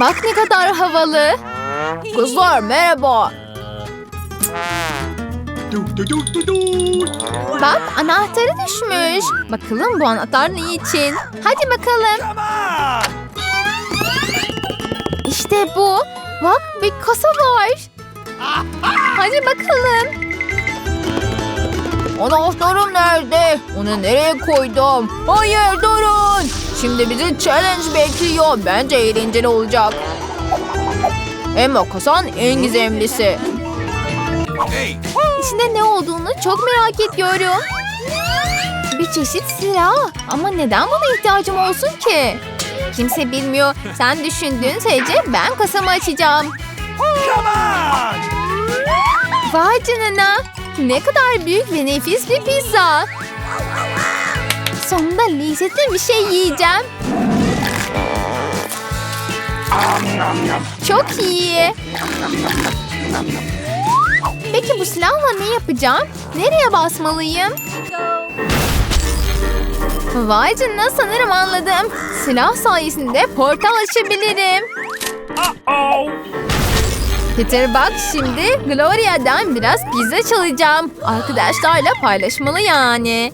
Bak ne kadar havalı. Kızlar merhaba. Bak anahtarı düşmüş. Bakalım bu anahtar ne için? Hadi bakalım. İşte bu. Bak bir kasa var. Hadi bakalım. Anahtarım nerede? Onu nereye koydum? Hayır durun. Şimdi bizi challenge bekliyor. Bence eğlenceli olacak. Emma kasan en gizemlisi. İçinde ne olduğunu çok merak ediyorum. Bir çeşit silah. Ama neden buna ihtiyacım olsun ki? Kimse bilmiyor. Sen düşündüğün sürece ben kasamı açacağım. Vay canına. Ne kadar büyük ve nefis bir pizza. Sonunda lezzetli bir şey yiyeceğim. Çok iyi. Peki bu silahla ne yapacağım? Nereye basmalıyım? Vay canına sanırım anladım. Silah sayesinde portal açabilirim. Peter bak şimdi Gloria'dan biraz pizza çalacağım. Arkadaşlarla paylaşmalı yani.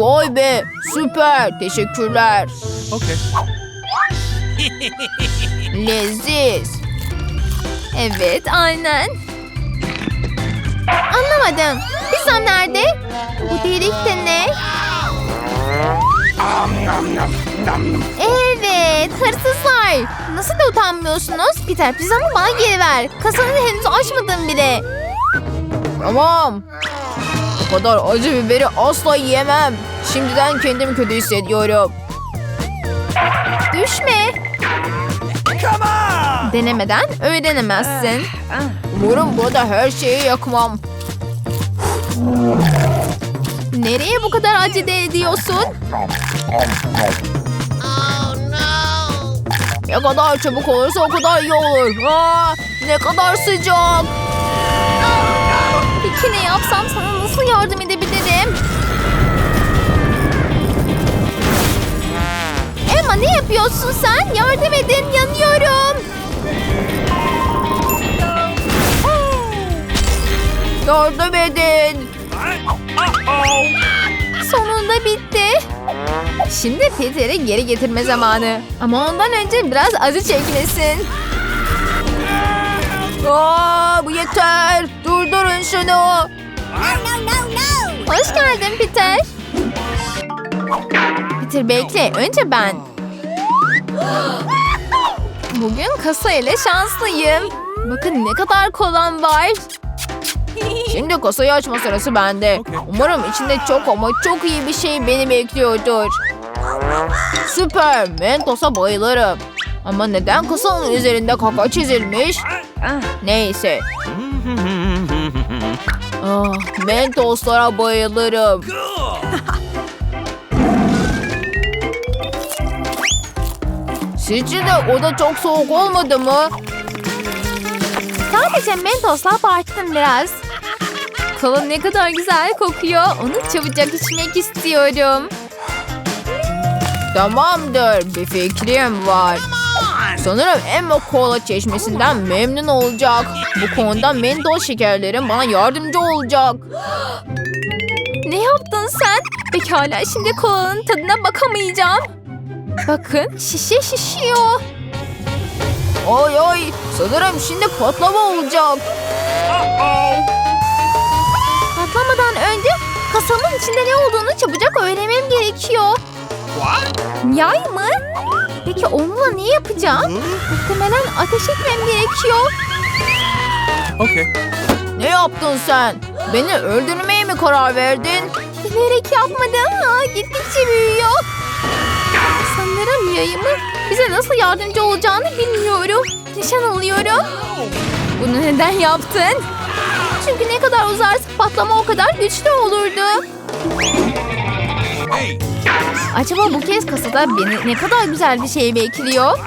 Vay be süper teşekkürler. Okay. Leziz. Evet aynen. Anlamadım. Pizzam nerede? Bu delik de ne? Evet hırsızlar. Nasıl da utanmıyorsunuz? Peter pizzamı bana geri ver. Kasanı henüz açmadım bile. Tamam. Bu kadar acı biberi asla yiyemem. Şimdiden kendimi kötü hissediyorum. Düşme. Come on! Denemeden öğrenemezsin. Umarım burada her şeyi yakmam. Nereye bu kadar acele ediyorsun? Ne kadar çabuk olursa o kadar iyi olur. Aa, ne kadar sıcak. Peki ne yapsam sana nasıl yardım edebilirim? Emma ne yapıyorsun sen? Yardım edin yanıyorum. Yardım edin. Sonunda bitti. Şimdi Peter'i geri getirme zamanı. Ama ondan önce biraz acı çekmesin. Aa, bu yeter. Durdurun şunu. Hoş geldin Peter. Peter bekle. Önce ben. Bugün kasa ile şanslıyım. Bakın ne kadar kolam var. Şimdi kasayı açma sırası bende. Umarım içinde çok ama çok iyi bir şey beni bekliyordur. Süper. Mentos'a bayılırım. Ama neden kasanın üzerinde kaka çizilmiş? Neyse. Ah, Mentoslara bayılırım. Sizce de o da çok soğuk olmadı mı? Sadece Mentos'la abarttım biraz. Kola ne kadar güzel kokuyor. Onu çabucak içmek istiyorum. Tamamdır. Bir fikrim var. Sanırım Emma Kola çeşmesinden memnun olacak. Bu konuda Mentos şekerlerim bana yardımcı olacak. Ne yaptın sen? Pekala şimdi kolanın tadına bakamayacağım. Bakın şişe şişiyor. Ay ay sanırım şimdi patlama olacak. Patlamadan önce kasanın içinde ne olduğunu çabucak öğrenmem gerekiyor. What? Yay mı? Peki onunla ne yapacağım? Muhtemelen ateş etmem gerekiyor. Okay. Ne yaptın sen? Beni öldürmeye mi karar verdin? Bilerek yapmadım. Aa, gittikçe büyüyor. Sanırım yayımı bize nasıl yardımcı olacağını bilmiyorum. Nişan alıyorum. Bunu neden yaptın? Çünkü ne kadar uzarsa patlama o kadar güçlü olurdu. Acaba bu kez kasada beni ne kadar güzel bir şey bekliyor?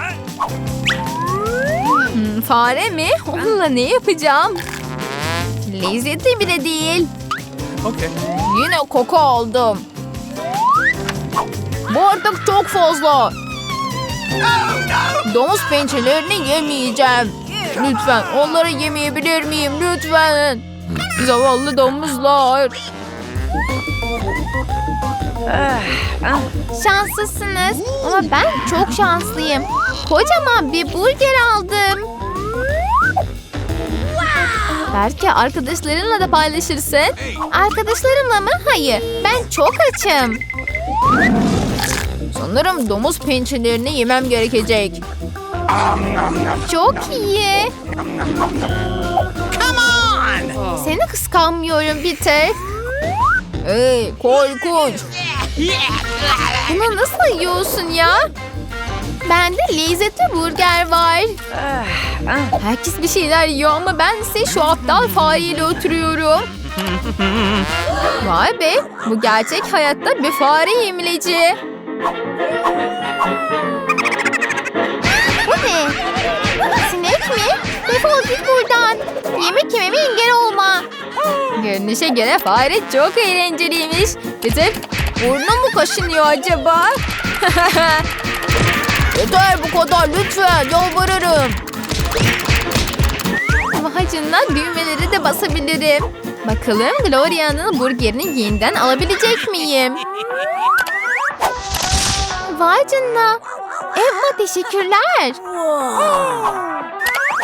Hmm, fare mi? Onunla ne yapacağım? Lezzetli bile değil. Okay. Yine koku aldım. Bu artık çok fazla. Domuz pençelerini yemeyeceğim. Lütfen onları yemeyebilir miyim lütfen? Zavallı domuzlar. Şanslısınız ama ben çok şanslıyım. Kocaman bir burger aldım. Belki arkadaşlarınla da paylaşırsın. Arkadaşlarımla mı? Hayır. Ben çok açım. Sanırım domuz pençelerini yemem gerekecek. Çok iyi. Seni kıskanmıyorum Peter. Hey korkunç. Bunu nasıl yiyorsun ya? Bende lezzetli burger var. Herkes bir şeyler yiyor ama ben ise şu aptal fareyle oturuyorum. Vay be, bu gerçek hayatta bir fare yemileci. Defol git buradan. Yemek yememe engel olma. Görünüşe göre fare çok eğlenceliymiş. Peter burnum mu kaşınıyor acaba? Yeter bu kadar lütfen yalvarırım. Canına düğmeleri de basabilirim. Bakalım Gloria'nın burgerini yeniden alabilecek miyim? Vay canına. Emma teşekkürler.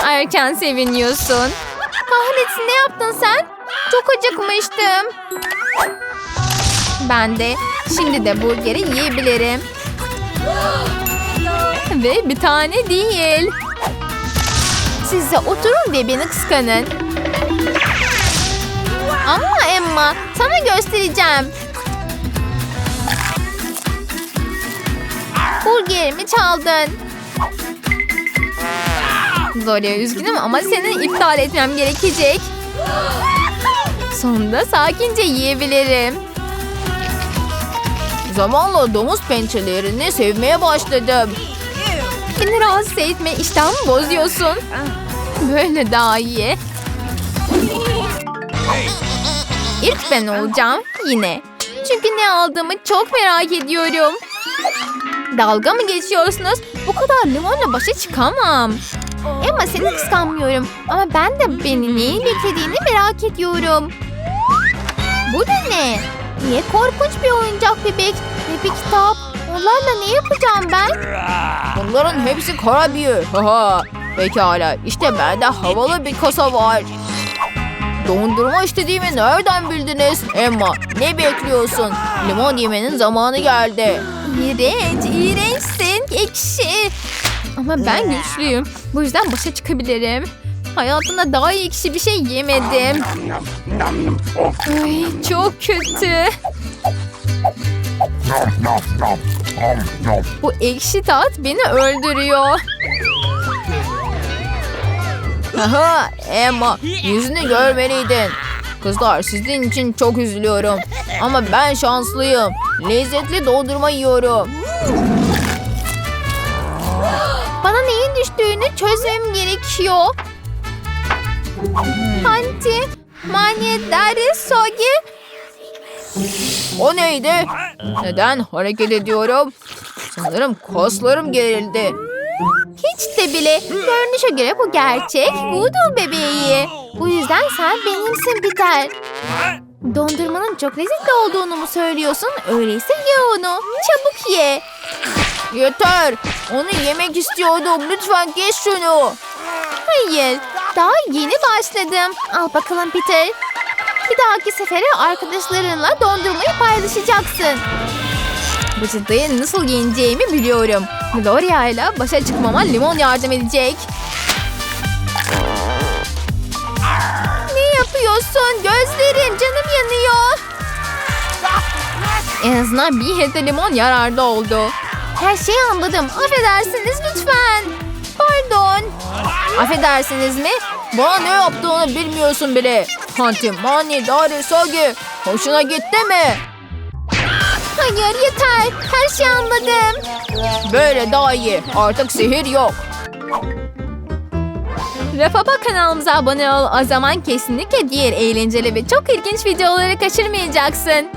Erken seviniyorsun. Kahretsin ne yaptın sen? Çok acıkmıştım. Ben de. Şimdi de burgeri yiyebilirim. Ve bir tane değil. Siz de oturun ve beni kıskanın. Ama Emma sana göstereceğim. Burgerimi çaldın. Gloria üzgünüm ama seni iptal etmem gerekecek. Sonunda sakince yiyebilirim. Zamanla domuz pençelerini sevmeye başladım. Beni rahatsız etme iştahımı bozuyorsun. Böyle daha iyi. İlk ben olacağım yine. Çünkü ne aldığımı çok merak ediyorum. Dalga mı geçiyorsunuz? Bu kadar limonla başa çıkamam. Emma seni kıskanmıyorum. Ama ben de beni neyin beklediğini merak ediyorum. Bu da ne? Niye korkunç bir oyuncak bebek ve bir kitap? Onlarla ne yapacağım ben? Bunların hepsi kara büyü. Haha. Pekala işte bende havalı bir kasa var. Dondurma istediğimi nereden bildiniz? Emma ne bekliyorsun? Limon yemenin zamanı geldi. İğrenç, iğrençsin. Ekşi. Ama ben güçlüyüm. Bu yüzden başa çıkabilirim. Hayatımda daha iyi ekşi bir şey yemedim. Ay, çok kötü. Bu ekşi tat beni öldürüyor. Haha Emma yüzünü görmeliydin. Kızlar sizin için çok üzülüyorum. Ama ben şanslıyım. Lezzetli dondurma yiyorum. Düştüğünü çözmem gerekiyor. Hanti, mani, deri, sogi. O neydi? Neden hareket ediyorum? Sanırım kaslarım gerildi. Hiç de bile. Görünüşe göre bu gerçek voodoo bebeği. Bu yüzden sen benimsin Peter. Dondurmanın çok lezzetli olduğunu mu söylüyorsun? Öyleyse ye onu. Çabuk ye. Yeter. Onu yemek istiyordum. Lütfen geç şunu. Hayır. Daha yeni başladım. Al bakalım Peter. Bir dahaki sefere arkadaşlarınla dondurmayı paylaşacaksın. Bu çıtayı nasıl yeneceğimi biliyorum. Gloria ile başa çıkmama limon yardım edecek. Ne yapıyorsun? Gözlerim, canım yanıyor. En azından bir hete limon yararlı oldu. Her şeyi anladım. Affedersiniz lütfen. Pardon. Affedersiniz mi? Bana ne yaptığını bilmiyorsun bile. Hanti, mani, dari, sogi. Hoşuna gitti mi? Hayır yeter. Her şeyi anladım. Böyle daha iyi. Artık sihir yok. Rafaba kanalımıza abone ol. O zaman kesinlikle diğer eğlenceli ve çok ilginç videoları kaçırmayacaksın.